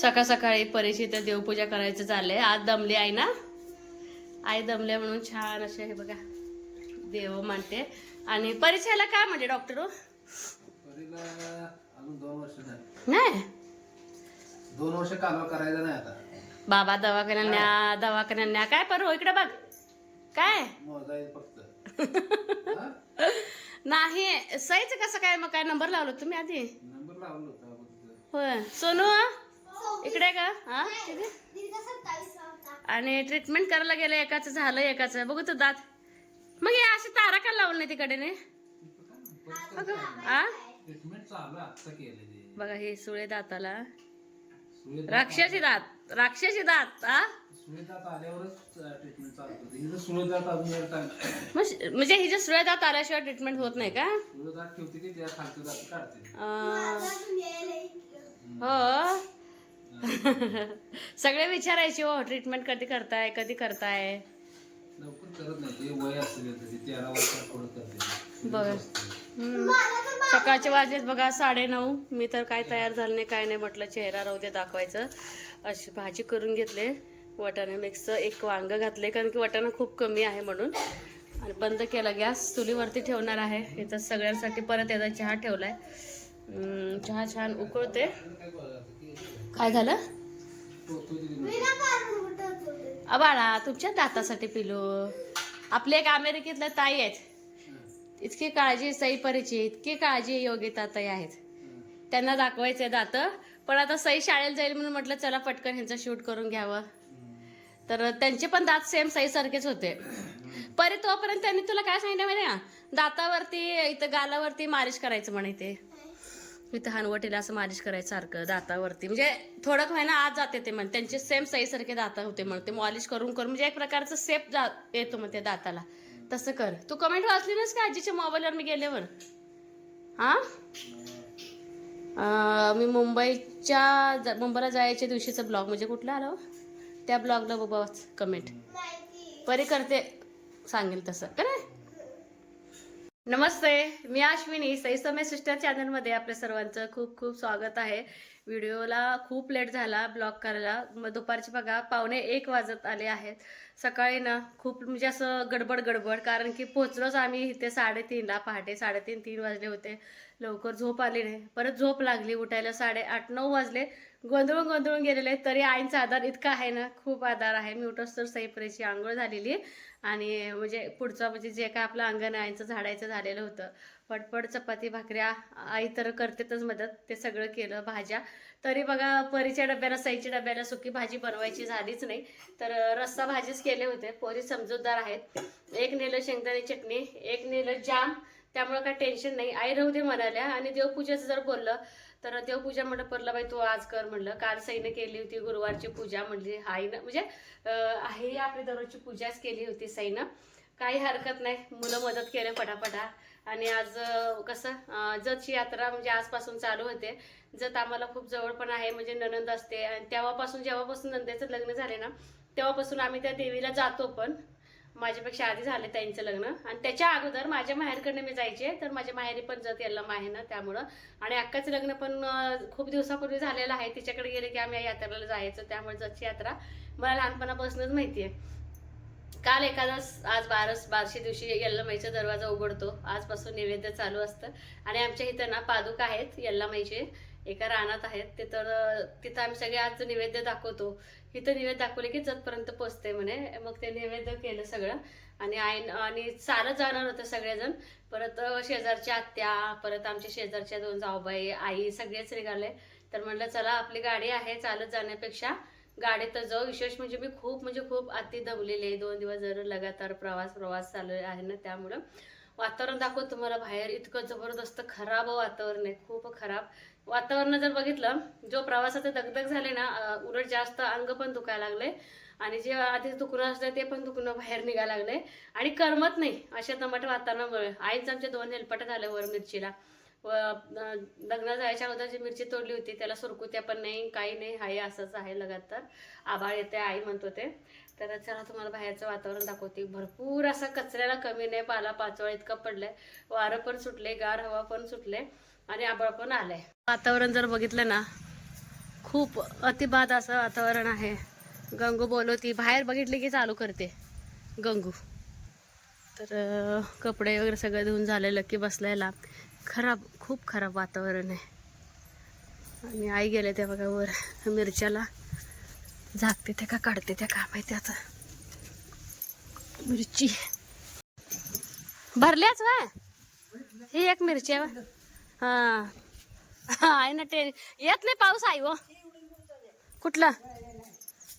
सकाळ सकाळी परिचित देवपूजा करायचं चाललंय. आज दमली आहे ना? आई दमले म्हणून छान असे हे बघा. देव मानते. आणि परिचयाला काय म्हणजे डॉक्टर झाली. नाही? दोन वर्ष कालवा करायचं नाही आता. बाबा दवाखान्यात न्या दवाखान्यात न्या. काय पर हो इकडे बघ. काय? फक्त. हा? नाही. सईच कसं काय? मग काय नंबर लावलो तुम्ही आधी? नंबर लावला. होय. सोनू? इकडे का? हा? आणि ट्रीटमेंट करायला गेलं एकाचं झालं एकाचं. बघू तू दात. मग हे अशी तारा का लावून नाही तिकडे बघा हे सुळे दाताला. राक्षसी दात. राक्षसी दात आ? सुळे दात आल्यावरच ट्रीटमेंट चालू होते. हिचं सुळे दात अजून एक टाइम मग- म्हणजे ही जे सुळे दात आल्याशिवाय ट्रीटमेंट होत नाही का? सुळे दात ठेवते की त्या खालचे दात काढते. अं, हो. सगळे विचारायचे हो ट्रीटमेंट कधी करताय कधी करताय? बघा. सकाळचे वाजलेत बघा साडे नऊ मी तर काय तयार झालं नाही काय नाही म्हटलं चेहरा राहू दे दाखवायचं. अशी भाजी करून घेतले वाटाणे मिक्स एक वांग घातले कारण की वाटाणा खूप कमी आहे म्हणून. आणि बंद केला गॅस चुलीवरती ठेवणार आहे. इथं सगळ्यांसाठी परत याचा चहा ठेवलाय. हम्म, चहा छान उकळते. काय झालं? बाळा तुमच्या दातासाठी पिलो. आपले एक अमेरिकेतल्या ताई आहेत. इतकी काळजी सई परीची इतकी काळजी योगिता ताई आहेत. त्यांना दाखवायचे दात. पण आता सई शाळेला जाईल म्हणून म्हटलं चला पटकन ह्यांचं शूट करून घ्यावं. तर त्यांचे पण दात सेम सई सारखेच होते. परी तोपर्यंत त्यांनी तुला काय सांगितलं माहिती दातावरती इथं गालावरती मालिश करायचं म्हणे ते. मी तहान हानवटीला असं मालिश करायचं सारखं दातावरती. म्हणजे थोडं का ना आज जाते ते म्हण. त्यांचे सेम सारखे दाता होते म्हण. ते मॉलिश करून करून म्हणजे एक प्रकारचं सेप जा येतो मग त्या दाताला. तसं कर. तू कमेंट वाचली नास का आजीच्या मोबाईलवर मी गेल्यावर हा? मी मुंबईच्या मुंबईला जायच्या दिवशीचा ब्लॉग म्हणजे कुठला आलो हो? त्या ब्लॉगला बघा कमेंट परी करते सांगेल तसं. करे नमस्ते मी अश्विनी. सैसमय सिस्टर चॅनलमध्ये आपल्या सर्वांचं खूप खूप स्वागत आहे. व्हिडिओला खूप लेट झाला ब्लॉग करायला. मग दुपारचे बघा पावणे एक वाजत आले आहेत. सकाळी ना खूप म्हणजे असं गडबड गडबड कारण की पोचलोच आम्ही इथे साडेतीनला पहाटे साडेतीन तीन वाजले होते. लवकर झोप आली नाही. परत झोप लागली उठायला साडे आठ नऊ वाजले. गोंधळून गोंधळून गेलेले तरी आईंचा आधार इतका आहे ना खूप आधार आहे. मी उठोस तर सईपरेची आंघोळ झालेली आणि म्हणजे पुढचं म्हणजे जे काय आपलं अंगण आईचं झाडायचं झालेलं होतं. पटपट चपाती भाकऱ्या आई तर करतेच मदत. ते सगळं केलं भाज्या. तरी बघा परीच्या डब्याला सईच्या डब्याला सुकी भाजी बनवायची झालीच नाही. तर रस्सा भाजीच केले होते. पोरी समजूतदार आहेत. एक नेलं शेंगदाणे चटणी एक नेलं जाम. त्यामुळे काय टेन्शन नाही. आई राहू दे म्हणाल्या आणि देवपूजेचं जर बोललं तर देवपूजा म्हणलं परलाबाई तू आज कर म्हणलं. काल सईनं केली होती गुरुवारची पूजा म्हणली आईनं म्हणजे आहे आपली दररोजची पूजाच केली होती सईनं. काही हरकत नाही. मुलं मदत केले पटापटा. आणि आज कसं जतची यात्रा म्हणजे आजपासून चालू होते. जत आम्हाला खूप जवळ पण आहे म्हणजे ननंद असते. आणि तेव्हापासून जेव्हापासून नंदेचं लग्न झाले ना तेव्हापासून आम्ही त्या देवीला जातो पण. माझ्यापेक्षा आधी झाले त्यांचं लग्न. आणि त्याच्या अगोदर माझ्या माहेरकडनं मी जायचे तर माझ्या माहेरी पण जात यायला माहे ना त्यामुळं. आणि अक्काचं लग्न पण खूप दिवसापूर्वी झालेलं आहे. तिच्याकडे गेले की आम्ही या यात्रेला जायचं त्यामुळे जातची यात्रा मला लहानपणापासूनच माहिती आहे काल एकादस आज बारस बारशी दिवशी यल्लामाईचा दरवाजा उघडतो. आजपासून नैवेद्य चालू असतं. आणि आमच्या इथं ना पादुका आहेत यल्लामाईचे एका रानात आहेत. ते तर तिथं आम्ही सगळे आज नैवेद्य दाखवतो. इथं नैवेद्य दाखवले की जतपर्यंत पोचते म्हणे. मग ते नैवेद्य केलं सगळं. आणि आई आणि चालत जाणार होतं सगळेजण. परत शेजारच्या आत्या परत आमच्या शेजारच्या दोन जाऊबाई आई सगळेच निघाले. तर म्हणलं चला आपली गाडी आहे चालत जाण्यापेक्षा. गाडीत जाऊ. विशेष म्हणजे मी खूप म्हणजे खूप अति दमलेले आहे. दोन दिवस जर लगातार प्रवास प्रवास चालू आहे ना त्यामुळं. वातावरण दाखवत तुम्हाला बाहेर. इतकं जबरदस्त खराब वातावरण आहे. खूप खराब. वातावरण जर बघितलं जो प्रवासाचे दगदग झाले ना उलट जास्त अंग पण दुखायला लागले आणि जे आधीच दुखणं असलं ते पण दुखणं बाहेर निघायला लागले. आणि करमत नाही अशा दमट वातावरणामुळे. आईच आमच्या दोन हेलपट झाले वर मिरचीला. व लग्न जायच्या अगोदर जी मिरची तोडली होती त्याला सुरकुत्या पण नाही काही नाही हाय असंच आहे लगातार. आभाळ येते आई म्हणतो ते तर चला तुम्हाला बाहेरचं वातावरण दाखवते. भरपूर असा कचऱ्याला कमी नाही पाला पाचोळा इतकं पडलंय. वारं पण सुटले गार हवा पण सुटले. आणि आबळ पण आलंय. वातावरण जर बघितलं ना खूप अतिबाद असं वातावरण आहे. गंगू बोलवती बाहेर बघितली की चालू करते. गंगू. तर कपडे वगैरे सगळं धुवून झालेलं की बसलायला खराब खूप खराब वातावरण आहे. आणि आई गेले त्या बघा वर मिरच्याला. झाकते त्या का काढते त्या का माहिती आता. मिरची. भरल्याच वा ही एक मिरची आहे हा. हा आहे ना ते. येत नाही पाऊस आहे हो. कुठला?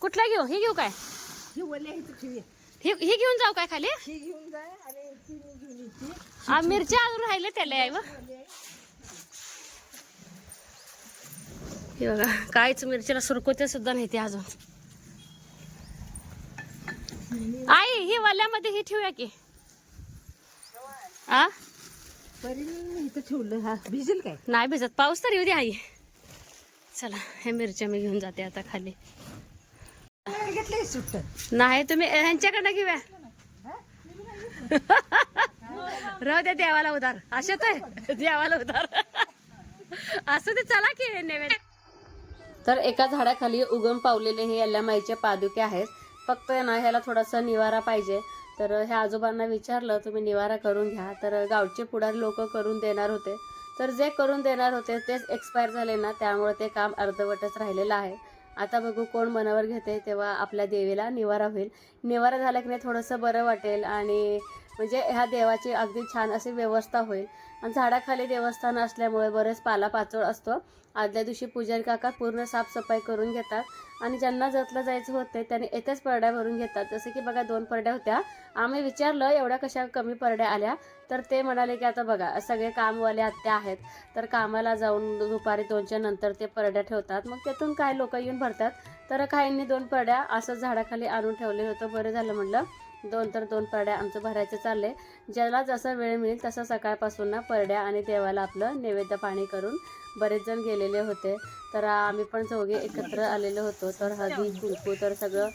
कुठला घेऊ? ही घेऊ काय? ही ही घेऊन जाऊ काय खाली? आ, मिरच्या अजून राहिले त्याला आहे व हे बघा काहीच मिरचीला सुरकुते सुद्धा नाही ते अजून. आई ही वाल्यामध्ये ही ठेवूया की. आ? इथं ठेवलं. हा भिजेल काय? नाही भिजत. पाऊस तर येऊ दे आई. चला हे मिरच्या मी घेऊन जाते आता खाली. सुट्ट. नाही तुम्ही ह्यांच्याकडनं घेऊया. राहू द्या देवाला उधार. अशात आहे देवाला उधार. असं ते चला की नेवेद तर एका झाडाखाली उगम पावलेले हे यल्लामाईचे पादुके आहेत. फक्त ना ह्याला थोडासा निवारा पाहिजे. तर ह्या आजोबांना विचारलं तुम्ही निवारा करून घ्या. तर गावचे पुढारी लोक करून देणार होते. तर जे करून देणार होते तेच एक्सपायर झाले ना त्यामुळे ते काम अर्धवटच राहिलेलं आहे. आता बघू कोण मनावर घेते तेव्हा आपल्या देवीला निवारा होईल. निवारा झाला की नाही थोडंसं बरं वाटेल आणि म्हणजे ह्या देवाची अगदी छान अशी व्यवस्था होईल. आणि झाडाखाली देवस्थान असल्यामुळे बरेच पालापाचोळ असतो. आदल्या दिवशी पुजारी काका पूर्ण साफसफाई करून घेतात. आणि ज्यांना जतलं जायचं होतं त्यांनी येथेच परड्या भरून घेतात. जसं की बघा दोन परड्या होत्या. आम्ही विचारलं एवढ्या कशा कमी परड्या आल्या? तर ते म्हणाले की आता बघा सगळे कामवाले आत्या आहेत. तर कामाला जाऊन दुपारी दोनच्या नंतर ते परड्या ठेवतात. मग त्यातून काय लोक येऊन भरतात? तर काहींनी दोन परड्या असं झाडाखाली आणून ठेवले होतं. बरं झालं म्हटलं दोन तर दोन परड्या आमचं भरायचं चालले ज्याला जसा वेळ मिळेल तसा सकाळपासून ना परड्या आणि देवाला आपलं नैवेद्य पाणी करून बरेच जण गेलेले होते. तर आम्ही पण चौघे एकत्र आलेलो होतो. तर हळदी कुंकू तर सगळं.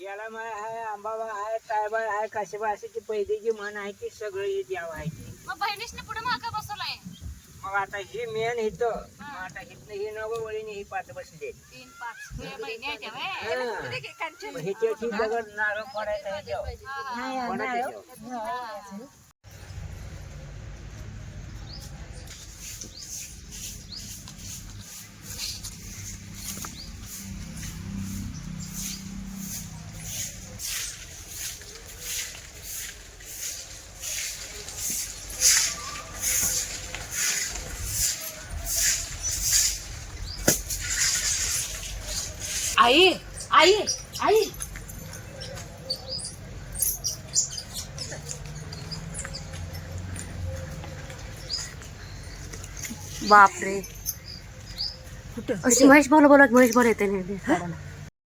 याला मला आहे आंबाबा आहे तायबा आहे काशीबा अशी ती पहिली जी म्हण आहे ती सगळी द्यावं आहे ती. मागं बसवलाय. मग आता ही मेन मग आता हिथनं ही नवं वळीने ही बसली. पाच. ही दगड नारळ पडायचं हे द्यावं. आई आई आई. बापरे. महेश बोला बोला महेश बोला येते नाही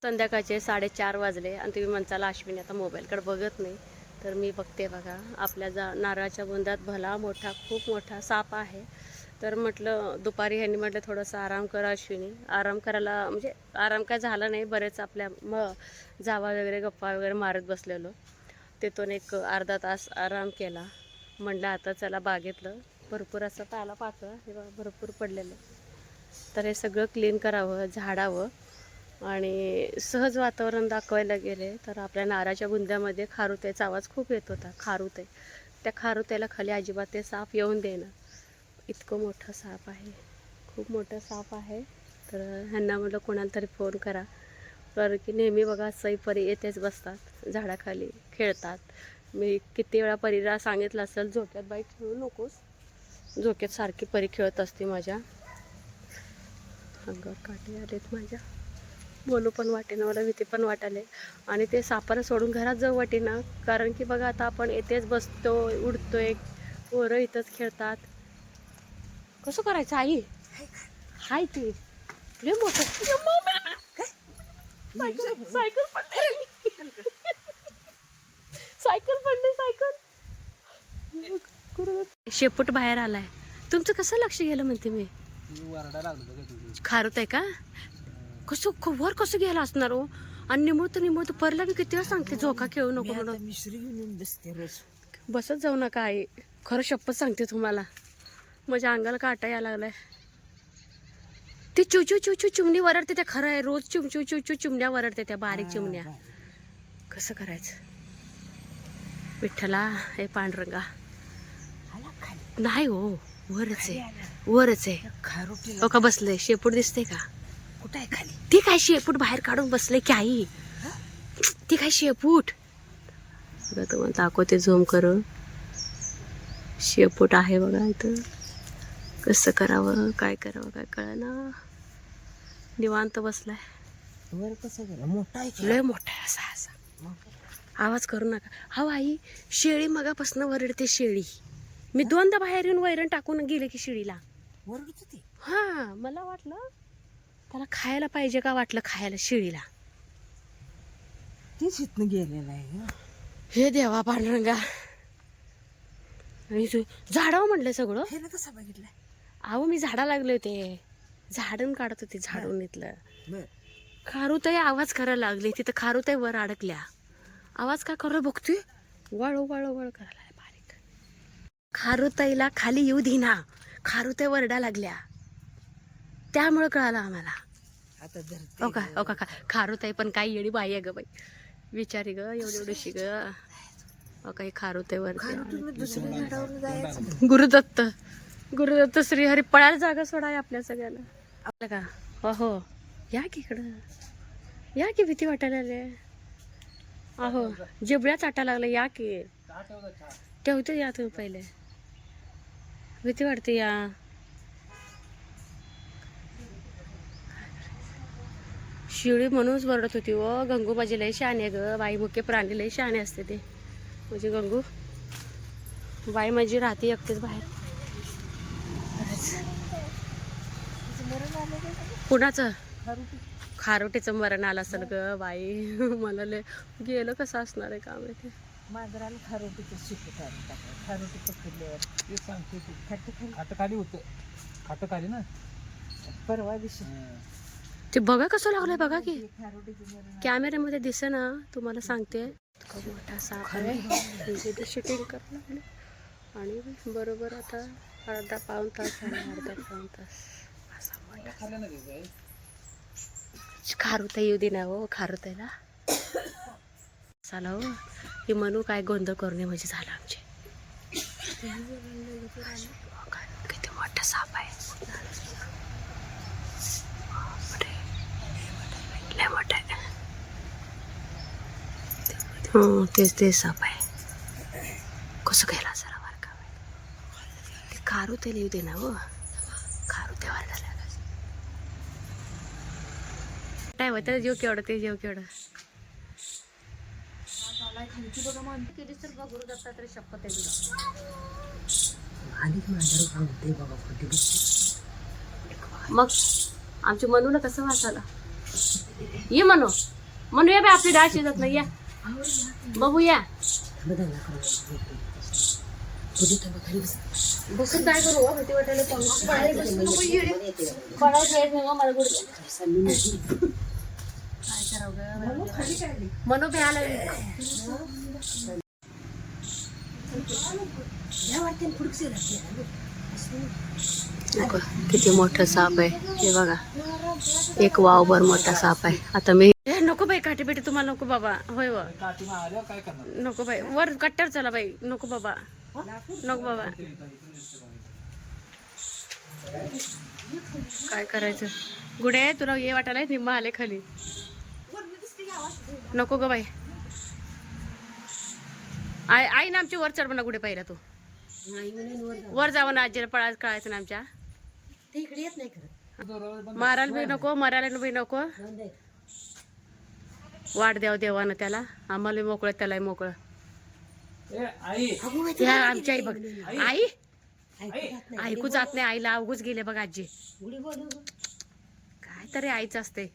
संध्याकाळचे साडेचार वाजले आणि तुम्ही म्हणताला अश्विनी आता मोबाईलकडे बघत नाही. तर मी बघते बघा आपल्या जा नारळाच्या बुंदात भला मोठा खूप मोठा साप आहे. तर म्हटलं दुपारी ह्यांनी म्हटलं थोडंसं आराम करा अश्विनी. आराम करायला म्हणजे आराम काय झाला नाही बरेच आपल्या म जावा वगैरे गप्पा वगैरे मारत बसलेलो. तिथून एक अर्धा तास आराम केला. म्हणलं आता चला बागेतलं. भरपूर असं पाला पाचळं हे भरपूर पडलेलं. तर हे सगळं क्लीन करावं झाडावं. आणि सहज वातावरण दाखवायला गेले तर आपल्या नाराच्या बुंद्यामध्ये खारुत्याचा आवाज खूप येत होता. खारुते. त्या खारुत्याला खाली अजिबात ते साप येऊन देणं इतकं मोठं साप आहे. खूप मोठं साप आहे. तर ह्यांना म्हटलं कोणाला तरी फोन करा. कारण की नेहमी बघा सई परी येतेच बसतात झाडाखाली खेळतात. मी किती वेळा परीला सांगितलं असेल झोक्यात बाई खेळू नकोस. झोक्यात सारखी परी खेळत असते माझ्या. अंगावर काटे आलेत माझ्या. बोलू पण वाटेना मला भीती पण वाटाले आणि ते सापाला सोडून घरात जाऊ वाटेना. कारण की बघा आता आपण येतेच बसतो उडतोय पोरं इथंच खेळतात. कसं करायचं आई? हाय की. लय मोठं. सायकल सायकल पडली. सायकल पडली सायकल. शेपूट बाहेर आलाय. तुमचं कसं लक्ष गेलं म्हणते मी? खारत आहे का? कसं वर कसं घ्यायला असणार हो? आणि निमुळत निमुळत परला मी किती वेळा सांगते झोका खेळू नको म्हणून. बसत जाऊ नका आई. खरं शपथ सांगते तुम्हाला. माझ्या अंगाला काटा यायला लागलाय. ते चुचू चुचू चिमणी वरडते त्या खरं आहे. रोज चिमचू चुचू चिमण्या वरडते त्या बारीक चिमण्या. कसं करायचं? विठ्ठला हे खाली. नाही हो वरच आहे. वरच आहे. हो का बसलंय? शेपूट दिसते का? कुठं आहे खाली? ती काय शेपूट बाहेर काढून बसले की आई? ती काय शेपूट? बघा तुम्हाला दाखवते झूम करून. शेपूट आहे बघा इथं. कसं करावं काय करावं काय कळना. निवांत बसलाय. वर कसं गेलं मोठा आहे? लय मोठा आहे असा असा. आवाज करू नका. हा आई शेळी मगापासून वरडते शेळी. मी दोनदा बाहेर येऊन वैरण टाकून गेले की शेळीला. वरडत होती? हा मला वाटलं त्याला खायला पाहिजे का वाटलं खायला शेळीला. तीच इथनं गेलेलं आहे. हे देवा तू झाडावं म्हटलं सगळं. हे कसं बघितलं अहो मी झाडा लागले होते. झाडून काढत होते झाडून इथलं. खारुताई आवाज करायला लागली. तिथं खारुताई वर अडकल्या. आवाज का करू बघतोय? वळ वळ वळ करायला बारीक. खारुताईला खाली येऊ देना खारुताई वरडा लागल्या. त्यामुळं कळालं आम्हाला. ओ का? ओ का? खारुताई पण काय येडी बाई आहे ग बाई. विचारी ग एवढी एवढीशी ग. ओ काही खारुताई वर गुरुदत्त. गुरुदत्त श्रीहरी पळायला जागा सोडाय आपल्या सगळ्यांना आपलं का? हो हो. या की इकडं. या की भीती वाटायला लागली. अहो जिबळ्या चाटा लागला या की. ठेवते या तुम्ही पहिले. भीती वाटते या. शिळी म्हणूनच वरडत होती हो. व गंगू माझी लय शहाणे ग. बाई मुख्य प्राणी लय शहाणे असते ते. म्हणजे गंगू बाई माझी राहते एकटेच बाहेर. कुणाचं? खारोटी. खारोटीचं मरण आलं असेल ग बाई. मला लय गेलं कसं असणार आहे का माहिती मांजराला खारोटीचं शिकू काढून टाकलं. खारोटी पकडल्यावर ते सांगते तू. खट्ट खाली. खाटं खाली होतं. खाटं खाली ना? परवा दिवशी. ते बघा कसं लागलंय बघा की. खारोटीचं मरण कॅमेऱ्यामध्ये दिसे ना तुम्हाला सांगते. मोठा साप आहे. शूटिंग लागले. आणि बरोबर आता अर्धा पाऊन तास झाला अर्धा पाऊन तास. खारुता येऊ दे ना हो खारुताईला. चाला हो. की म्हणू काय गोंधळ करू नये म्हणजे झालं आमचे. किती मोठा साप आहे. लय मोठा आहे हो, तेच तेच साप आहे. कसं गेला जरा बरं का? ते खारू ते लिहू दे ना हो खारू ते वाढायला काय होतं? जीव केवढं ते जीव केवढं. केलीस तर बघ गुरुदत्तात्रय शपथ आहे तुला आणि मांजर सांगते बाबा कुठे मग आमच्या मनूला कसं वाचायला ये म्हणू म्हणू या बाई आपली डाळ शिजत नाही या. बघू या. बसून काय करू हो? वाटायला मला किती मोठं साप आहे. हे बघा एक वावभर मोठा साप आहे. आता मी नको बाई काठी बेटी तुम्हाला नको बाबा. होय व. नको बाई. वर कट्ट्यावर चला बाई. नको बाबा. नको बाबा. काय करायचं? गुडे तुला ये वाटायला निम्मा आले खाली. नको ग बाई. आई आई ना आमची वर चढ म्हणा गुडे पाहिला तू? वर जावं ना आजीला पळा कळायचं ना आमच्या. मारायला बी नको मरायला बी नको. वाट द्याव देवानं त्याला. आम्हाला मोकळं त्याला मोकळं. ए आई. त्या आमची आई बघ. आई? आई. ऐकू जात नाही. आईला अवघूच गेले बघ आजी. काय तरी आईच असते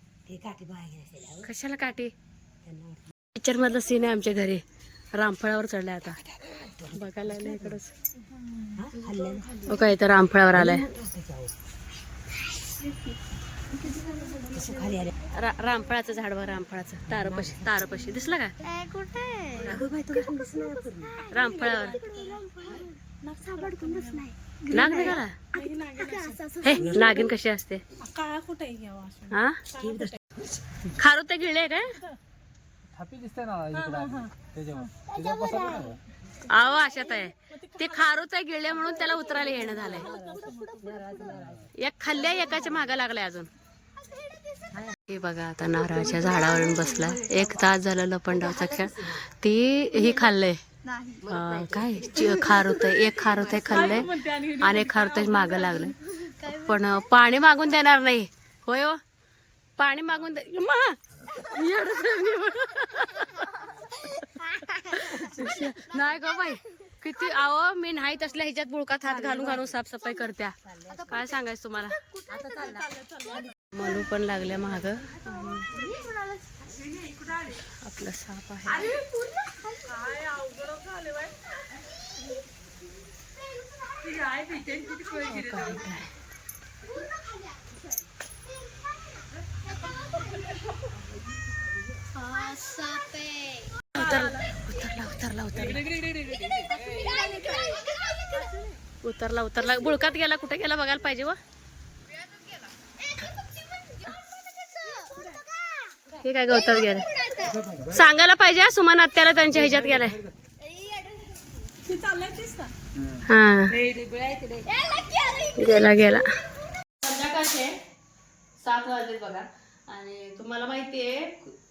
कशाला काठी? पिक्चर मधलं सीन आहे आमच्या घरी. रामफळावर चढलाय आता. बघायला इकडच. काय तर रामफळावर आलाय. रा- रामफळाचं झाड बघ रामफळाचं. तारपशी तारपशी. दिसलं का? रामफळावर. नाग हे नागिन कशी असते? काळा हा खारुते गिळे काय? थापी दिसते ना इकडं त्याच्यावर. त्याच्यावर बसा ना गं. आहो अशात आहे. ते खारूचे गिळे म्हणून त्याला उतरायला येणं झालंय. एक खाल्ल्या एकाच्या मागा लागलाय अजून. हे बघा आता नारळाच्या झाडावरून बसला एक तास झालं लपंडावचा खेळ. ती ही खाल्लंय. काय? खारुत एक खारुत खाल्लंय. आणि एक खारुत माग लागलंय. पण पाणी मागून देणार नाही. होय हो? पाणी मागून दे. मा! नाही ग बाई किती आव मी नाही तसल्या ह्याच्यात बुळकात हात घालून घालून साफसफाई करत्या. काय सांगायचं तुम्हाला? मलू पण लागल्या महाग आपलं साप आहे. हो काय उतरला उतरला उतरला उतरला. उतरला बुळकात गेला कुठे गेला बघायला पाहिजे व? हे काय गवतात गेलं. सांगायला पाहिजे सुमन आत्याला त्यांच्या ह्याच्यात गेलाय. हा. गेला गेला. संध्याकाळचे सात वाजले बघा. आणि तुम्हाला माहिती आहे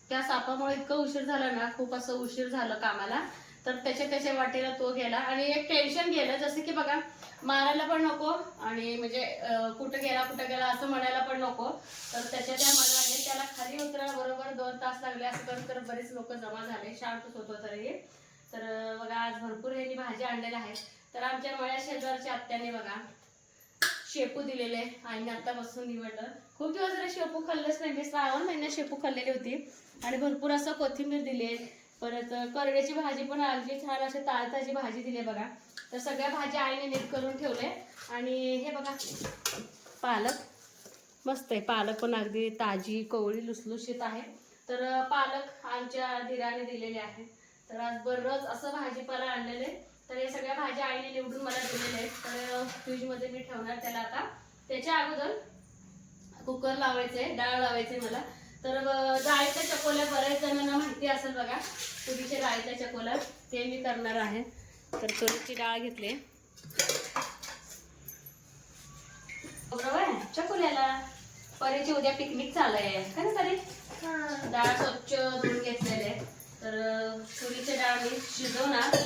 त्या सापामुळे इतकं उशीर झाला ना खूप असं उशीर झालं कामाला. तर त्याच्या त्याच्या वाटेला तो गेला. आणि एक टेन्शन गेलं जसं की बघा मारायला पण नको आणि म्हणजे कुठं गेला कुठं गेला असं म्हणायला पण नको. तर त्याच्या त्या मनाने त्याला खाली उतरायला बरोबर दोन तास लागले असं करत तर बरेच लोक जमा झाले शांतच होतो तरी. तर बघा आज भरपूर ह्यांनी भाजी आणलेल्या आहेत. तर आमच्या मळ्या शेजारच्या आत्याने बघा शेपू दिलेले आईने आता बसून निवडलं. खूप दिवस जरा शेपू खाल्लंच नाही. मी श्रावण महिन्यात शेपू खाल्लेली होती. आणि भरपूर असं कोथिंबीर दिली परत करड्याची भाजी पण आली छान अशी ताजी भाजी दिली बघा. तर सगळ्या भाज्या आईने नीट करून ठेवले आणि हे बघा पालक. मस्त आहे. पालक पण अगदी ताजी कवळी लुसलुशीत आहे. तर पालक आमच्या धीराने दिलेले आहे. तर आज बरंच असं भाजीपाला आणलेले तर हे सगळ्या भाज्या आईने निवडून मला दिलेल्या आहेत. तर फ्रीजमध्ये मी ठेवणार त्याला आता. त्याच्या अगोदर कुकर लावायचे डाळ लावायचे मला. तर डाळीच्या चकोल्या बऱ्याच जणांना माहिती असेल बघा तुरीच्या डाळीच्या चकोल्या ते मी करणार आहे. तर तुरीची डाळ घेतली. बरोबर चकोल्याला. परीची उद्या पिकनिक चालू आहे. का ना परी? डाळ स्वच्छ धुवून घेतलेले तर तुरीची डाळ मी शिजवणार.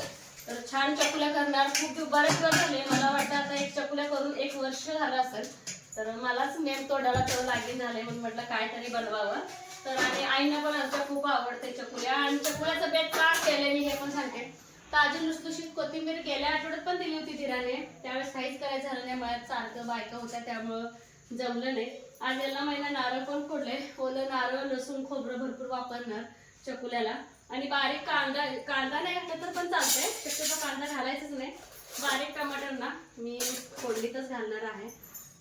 तर छान चकुल्या करणार. खूप बरेच दिवस झाले. मला वाटतं आता एक चकुल्या करून एक वर्ष झालं असेल. तर मलाच मेन तोंडाला तेवढं लागेल झाले म्हणून म्हटलं काहीतरी बनवावं. तर आणि आईना पण आमच्या खूप आवडते चकुल्या. आणि चकुल्याचं बेत का केले मी हे पण सांगते. ताजी लुसलुशीत कोथिंबीर गेल्या आठवड्यात पण दिली होती तिराने त्यावेळेस काहीच करायचं झालं नाही. मला सारखं बायका होत्या त्यामुळं जमलं नाही. आज याला महिना नारळ पण फोडले. ओलं नारळ लसूण खोबरं भरपूर वापरणार चकुल्याला. आणि बारीक कांदा कांदा नाही घातला तर पण चालतंय. शक्यतो कांदा घालायचंच नाही. बारीक टमाटर ना मी फोडणीतच घालणार आहे.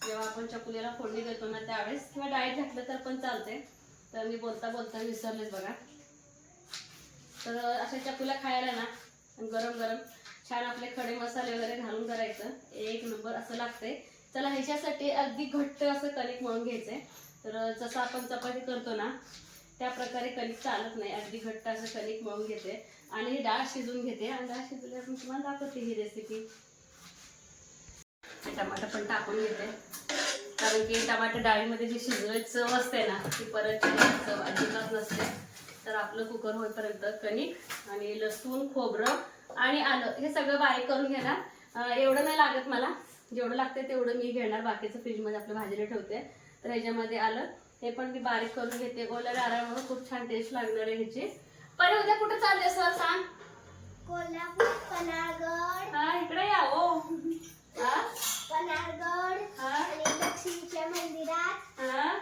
जेव्हा आपण चकुलीला फोडणी देतो ना त्यावेळेस किंवा डाळीत घातलं तर पण चालतंय. तर मी बोलता बोलता विसरलेच बघा. तर अशा चकुल्या खायला ना गरम गरम छान आपले खडे मसाले वगैरे घालून करायचं. एक नंबर असं लागते चला ह्याच्यासाठी अगदी घट्ट असं कणिक म्हणून घ्यायचंय. तर जसं आपण चपाती करतो ना त्या प्रकारे कणिक चालत नाही. अगदी घट्ट असं कणिक मळून घेते. आणि डाळ शिजून घेते. आणि डाळ शिजल्यावर मी तुम्हाला दाखवते ही रेसिपी टमाटर पण टाकून घेते. कारण की टमाटर डाळीमध्ये जी शिजवायची चव असते ना ती परत चव अजिबात नसते. तर आपलं कुकर होईपर्यंत कणिक आणि लसूण खोबरं आणि आलं हे सगळं बारीक करून घेणार. एवढं नाही लागत मला. जेवढं लागतं तेवढं मी घेणार. बाकीचं फ्रीजमध्ये आपलं भाजीला ठेवते. तर ह्याच्यामध्ये आलं हे पण मी बारीक करून घेते. ओल्या नारळामुळे खूप छान टेस्ट लागणार आहे ह्याची. पण उद्या कुठं चालले सर सांग? कोल्हापूर पन्हाळगड हा इकडे या हो. हा? पन्हाळगड हा? आणि लक्ष्मीच्या मंदिरात. हा?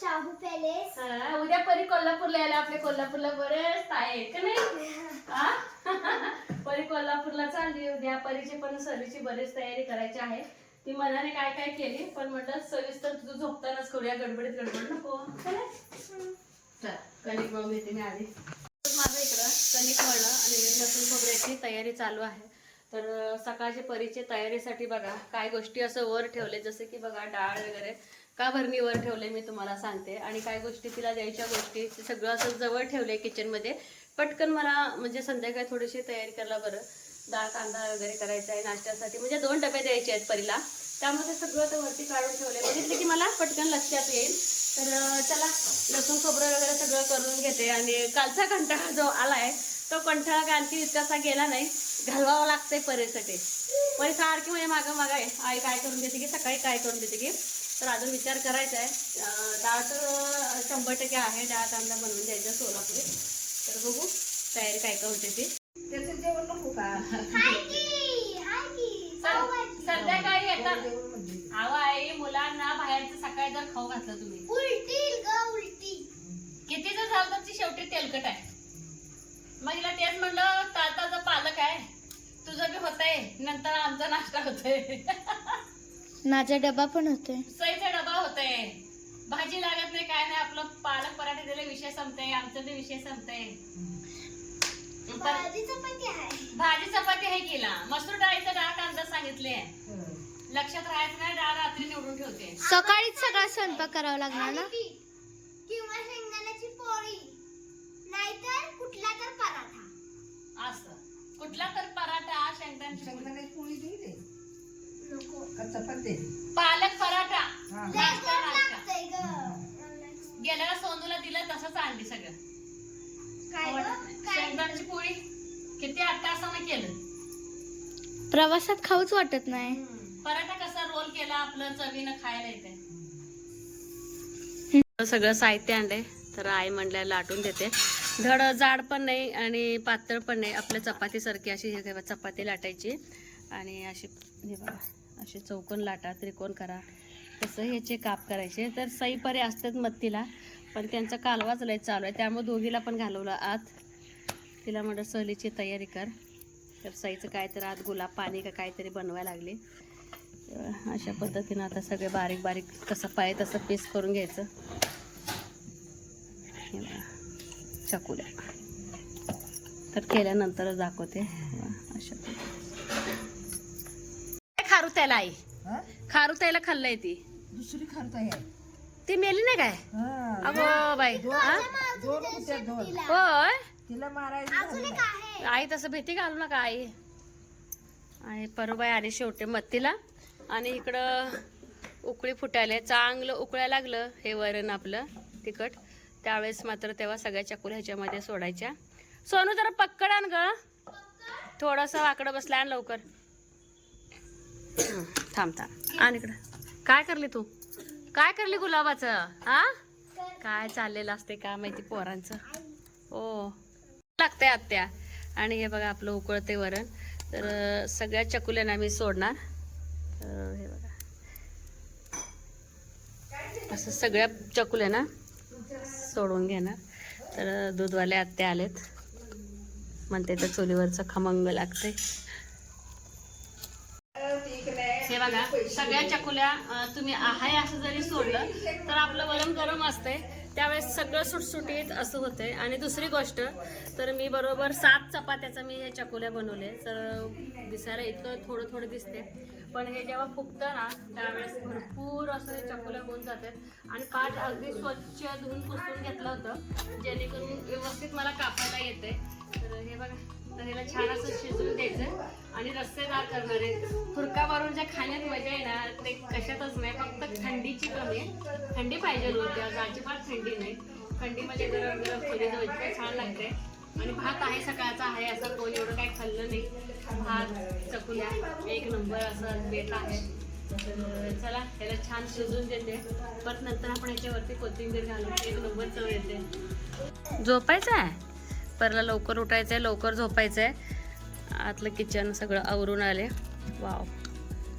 शाहू पॅलेस. हा, उद्या परी कोल्हापूरला यायला आपल्या कोल्हापूरला बरेच आहेत का नाही? हा? परी कोल्हापूरला चालली उद्या परीची पण सहलीची बरीच तयारी करायची आहे. ती मनाने काय काय केली? पण म्हटलं सविस्तर तुझं झोपतानाच करूया गडबडीत गडबड नको. चल, कणिक मग घेते मी आधी. माझं इकडं कणिक मळणं आणि लसूण खोबऱ्याची तयारी चालू आहे. तर सकाळचे परिचय परीचे तयारीसाठी बघा काय गोष्टी असं वर ठेवले जसं की बघा डाळ वगैरे. का भरणी वर ठेवले मी तुम्हाला सांगते. आणि काय गोष्टी तिला द्यायच्या गोष्टी सगळं असं जवळ ठेवले किचनमध्ये पटकन मला म्हणजे संध्याकाळी थोडीशी तयारी करायला बरं. डाळ कांदा वगैरे करायचा आहे नाश्त्यासाठी. म्हणजे दोन डबे द्यायचे आहेत परीला. त्यामध्ये सगळं ते वरती काढून ठेवले बघितले की मला पटकन लक्षात येईल. तर चला लसूण खोबरं वगैरे सगळं करून घेते. आणि कालचा कंटाळा जो आला आहे तो कंटाळा काय आणखी इतकासा गेला नाही. घालवावा लागतंय परीसाठी. परी सारखी म्हणजे मागं मागं आहे. आई काय करून देते की सकाळी काय करून देते की तर अजून विचार करायचा आहे. डाळ तर शंभर टक्के आहे. डाळ कांदा बनवून द्यायचा सोलापुरी. तर बघू तयारी काय काय होते ती. हाय की हाय की. संध्याकाळी येतात अहो आई मुलांना बाहेरचं सकाळी जर खाऊ घातलं तुम्ही. उलटी ग उलटी. किती जर झालं तर ती शेवटी तेलकट आहे. मग हिला तेच म्हणलं ताताचा पालक आहे. तुझं बी होतंय नंतर आमचा नाश्ता होतोय. माझा डबा पण होतोय. सईचा डबा होतोय. भाजी लागत नाही काय नाही आपलं पालक पराठे दिले विषय संपतंय आमचं बी विषय संपतंय. भाजी चपाती आहे. भाजी चपाती आहे केला मसूर डाळीचा डाळ कांदा सांगितले. लक्षात राहायचं नाही डाळ रात्री निवडून ठेवते. सकाळीच सगळा स्वयंपाक करावा लागणार ना? किंवा शेंगदाण्याची पोळी. नाहीतर कुठला तर पराठा. असं. कुठला तर पराठा शेंगदाणे नको. पालक पराठा. लय नाश्ता गोड नाश्ता लागतंय ग. गेल्याला सोनूला दिलं तसंच आणली सगळं. शेंगदाण्याची पोळी किती आठ तासानं केलं. प्रवासात खाऊच वाटत नाही. पराठा कसा रोल केला आपलं चवीनं खायला येते सगळं साहित्य आणलंय. तर आई म्हणल्या लाटून देते. धड जाड पण नाही आणि पातळ पण नाही. आपल्या चपातीसारखी अशी हे चपाती लाटायची. आणि अशी हे बघा अशी चौकोन लाटा त्रिकोण करा. तसं ह्याचे काप करायचे. तर सईपरे असतात मत्तीला. पण त्यांचा कालवाच लय चालू आहे. त्यामुळे दोघीला पण घालवलं आत. तिला म्हणलं सहलीची तयारी कर. तर सईचं काय तर आत गुलाब पाणी का काहीतरी बनवायला लागले. अशा पद्धतीनं आता सगळे बारीक बारीक कसं पाय तसं पीस करून घ्यायचं. चकुल्या तर केल्यानंतरच दाखवते. अशा. खारू त्याला आई. खारू त्याला खाल्लंय ती. दुसरी खारता आहे. ती मेली नाही काय? अगो बाई हा? दोन होत्या दोन? होय? तिला मारायचं आई तसं भीती घालू नका आई. आणि परवाई आली शेवटी मत्तीला. आणि इकडं उकळी फुटायला चांगलं उकळायला लागलं हे वरण आपलं तिखट. त्यावेळेस मात्र तेव्हा सगळ्या चकुल्या ह्याच्यामध्ये सोडायच्या. सोनू जरा पक्कड आण ग. थोडंसं वाकडं बसलं आण लवकर. थांब थांब. आण इकडं. काय करली तू? काय करली गुलाबाचं? हा काय? चाललेलं असते का माहिती पोरांचं? हो. लागतंय आत्या. आणि हे बघा आपलं उकळते वरण. तर सगळ्या चकुल्यांना मी सोडणार. तर हे बघा. असं सगळ्या चकुल्यांना सोडून घेणार. तर दूधवाले आत्या आलेत. म्हणते तर चुलीवरचं खमंग लागते हे बघा सगळ्या चकुल्या तुम्ही आहे असं जरी सोडलं तर आपलं वरण गरम असते त्यावेळेस सगळं सुटसुटीत असं होतंय. आणि दुसरी गोष्ट तर मी बरोबर सात चपात्याचं मी हे चकुल्या बनवले. तर दिसायला इतकं थोडं थोडं दिसते पण हे जेव्हा फुगतं ना त्यावेळेस भरपूर असं हे चकुल्या होऊन जातात. आणि पाठ अगदी स्वच्छ धुवून पुसून घेतलं होतं जेणेकरून व्यवस्थित मला कापायला येते तर हे बघा. तर ह्याला छान असं शिजवून द्यायचं. आणि रस्तेदार करणार. आहे फुरका मारून ज्या खाण्यात मजा आहे ना ते कशातच नाही. फक्त थंडीची कमी आहे. थंडी पाहिजे होती. आज अजिबात थंडी नाही. थंडीमध्ये गरम गरम खोलीचं इतकं छान लागते. आणि भात आहे सकाळचा आहे असं कोण एवढं काही खाल्लं नाही. भात चकुल्या एक नंबर असं बेत आहे. चला त्याला छान शिजून देते. परत नंतर आपण याच्यावरती कोथिंबीर घालून एक नंबर चव येते. झोपायचं आहे? परला लवकर उठायचं आहे लवकर झोपायचं आहे आतलं किचन सगळं आवरून आले. वाव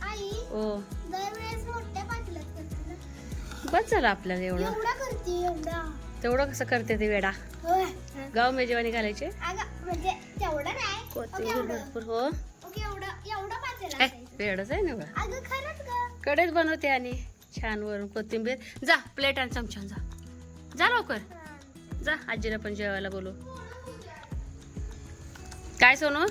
आई ओ. बस झालं आपल्याला एवढं. तेवढं कसं करते ती वेडा? गाव मेजवानी घालायचे? कोथिंबीर भरपूर हो. वेडच आहे ना कडेच बनवते आणि छान वरून कोथिंबीर. जा प्लेट आणि चमच्यान जा. जा लवकर. जा आजीला पण जेवायला बोलू काय सोनू?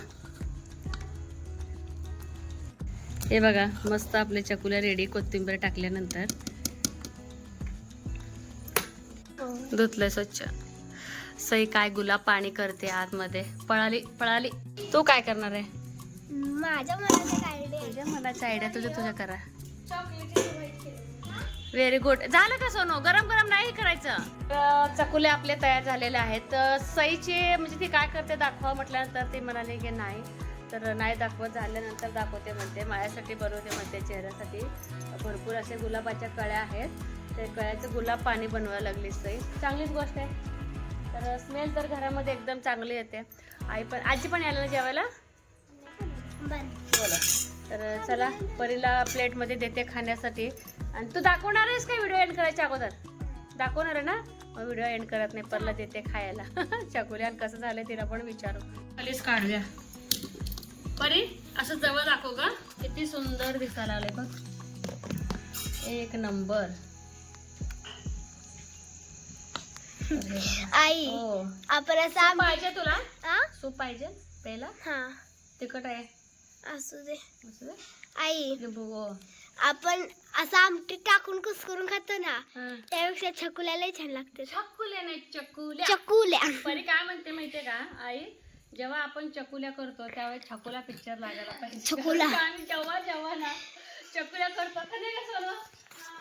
हे बघा मस्त आपले चकुल्या रेडी कोथिंबीर टाकल्यानंतर. धुतलंय स्वच्छ. सई काय गुलाब पाणी करते आतमध्ये. पळाली पळाली. तू काय करणार आहे? माझ्या मनाची आयडिया तुझ्या तुझ्या करा. व्हेरी गुड झालं का सोनू? गरम गरम नाही करायचं? चकुले आपले तयार झालेले आहेत. तर सईचे म्हणजे ती काय करते दाखवा म्हटल्यानंतर ती म्हणाली की नाही. तर नाही दाखवत. झाल्यानंतर दाखवते म्हणते. माझ्यासाठी बनवते म्हणते चेहऱ्यासाठी. भरपूर असे गुलाबाच्या कळ्या आहेत. ते कळ्याचं गुलाब पाणी बनवायला लागली सई. चांगलीच गोष्ट आहे. तर स्मेल तर घरामध्ये एकदम चांगली येते. आई पण आजी पण यायला ना जेवायला? बोला तर चला परीला प्लेटमध्ये देते खाण्यासाठी. आणि तू दाखवणार आहेस का व्हिडिओ एंड करायच्या अगोदर? दाखवणार आहे ना? मग व्हिडिओ एंड करत नाही परला देते खायला. चकुल्या आणि कसं झालं तिला पण विचारू. खालीच काढूया परी असं जवळ दाखव का किती सुंदर दिसायला लागले बघ. एक नंबर. आई हो. आपण असं पाहिजे तुला? आ? सूप पाहिजे प्यायला हा. तिखट आहे. असू दे. असं दे. आई. आपण असं आमटी टाकून कुसकरून खातो ना. त्यापेक्षा छकुल्याला छान लागते चकुल्या नाही चकुल्या. चकुल्या. परी काय म्हणते माहितीये का आई? जेव्हा आपण चकुल्या करतो त्यावेळेस छकुला पिक्चर लागायला पाहिजे. छकुला. आम्ही जेव्हा जेव्हा ना चकुल्या करतो का नाही का सोनू?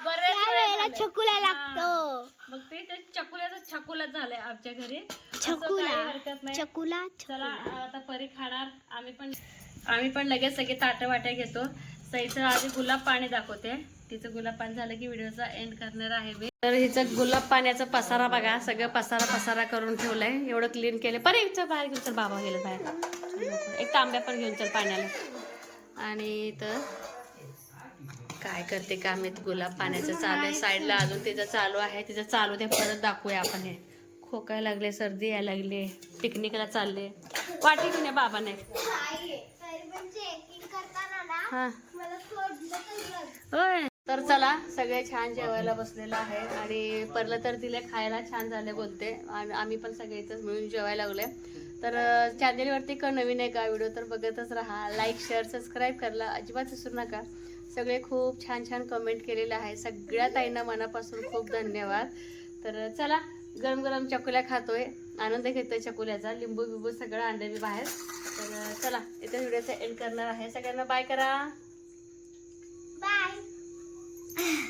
बऱ्याच वेळा त्यावेळेला झालंय. छकुल्या हा. लागतो. मग ते ते चकुल्याचं छकुलाच झालंय आमच्या घरी. असं छकुला. काही हरकत नाही. चकुला चला आता परी खाणार. आम्ही पण आम्ही पण लगेच सगळे ताटं वाट्या घेतो. तर इथं आधी गुलाब पाणी दाखवते. तिचं गुलाब पाणी झालं की व्हिडिओचा एंड करणार आहे मी. तर हिचं गुलाब पाण्याचा पसारा बघा सगळं पसारा पसारा करून ठेवलंय. एवढं क्लीन केलं. पण एक चल बाहेर घेऊन चल बाबा गेलं बाहेर. एक तांब्या पण घेऊन चल पाण्याला. आणि तर काय करते का मी गुलाब पाण्याचं चालू आहे साईडला अजून तिचं चालू आहे. तिचं चालू ते परत दाखवूया आपण हे. खोकाय लागले सर्दी यायला लागली. पिकनिकला चालले. वाटी की नाही हा. होय. तर चला सगळे छान जेवायला बसलेलं आहे आणि परलं तर तिला खायला छान झाले बोलते. आणि आम्ही पण सगळे इथंच मिळून जेवायला लागले तर चॅनेलवरती का नवीन आहे का व्हिडिओ तर बघतच राहा. लाईक शेअर सबस्क्राईब करायला अजिबात विसरू नका. सगळे खूप छान छान कमेंट केलेले आहे सगळ्या ताईंना मनापासून खूप धन्यवाद. तर चला गरम गरम चकुल्या खातोय. आनंद घेतोय चकुल्याचा. लिंबू बिंबू सगळं आणले मी बाहेर. तर चला इथे व्हिडिओचा एंड करणार आहे. सगळ्यांना बाय करा. बाय